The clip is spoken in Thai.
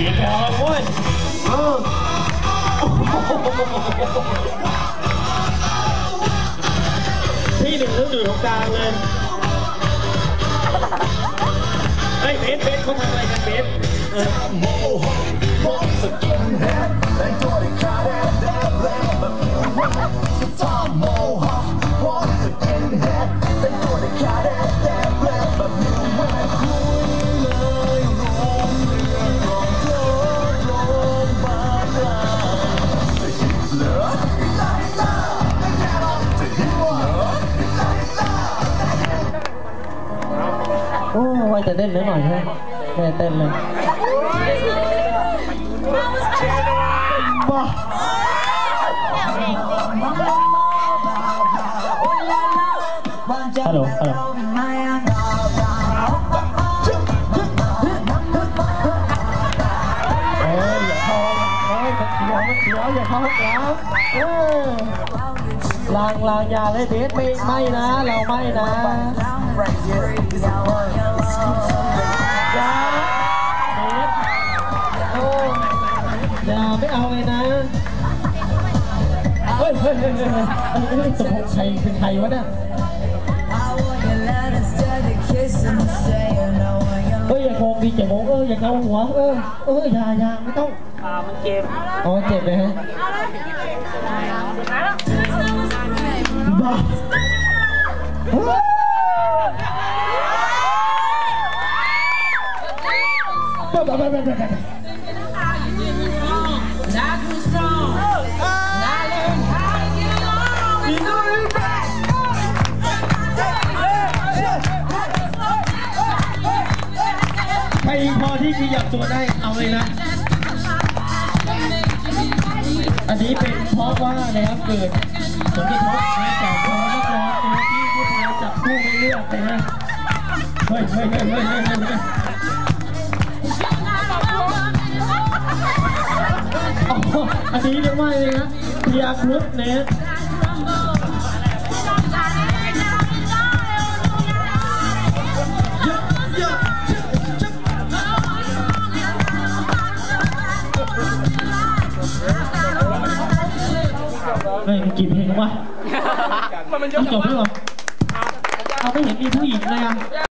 เสียงแล้วเว้ยเออพี่หนึ่งต้องอยู่ตรงกลางเลยเฮ้ยเบสเบสเขาทำอะไรกันเบสเออ โอ้ว่าจะเต้นนิดหน่อยใช่ไหมไม่ได้เต้นเลยบ้าฮัลโหลฮัลโหลเอ้ยอย่าเข้าเอ้ยมันเขียวมันเขียวอย่าเข้าห้องน้ำเออลางลางยาเลยเบสไม่ไม่นะ เราไม่นะ ฮ้ยเฮ้ยเฮ้ยเฮ้ยตกลงใครเป็นใครวะเนี่ยเฮ้ยอย่าโกงดีอย่าโกงเอออย่าเกาหัวเออเอออย่าอย่าไม่ต้องอ่ามันเจ็บอ๋อเจ็บเลยฮะบ้าเฮ้ยบ้าบ้าบ้าบ้าบ้าใค รพอที่ขยับตัวได้เอาเลยนะ อันนี้เป็นเพราะว่านะครับเกิดผลกระทบนะจากพอนักร้องนที่ผู้ชายจับคู่ไม่เลือกเลยนะเฮ้ยเฮ้ยเฮ้ยเฮ้ยเฮ้ยอันนี้เรียกว่าอะไรนะเทียร์ครุฑนะ เฮ้ยมันกี่เพลงวะมันมันยต้กองจบด้วยเหรอเอาไม่เห็นมีผู้หญิงเลยอะ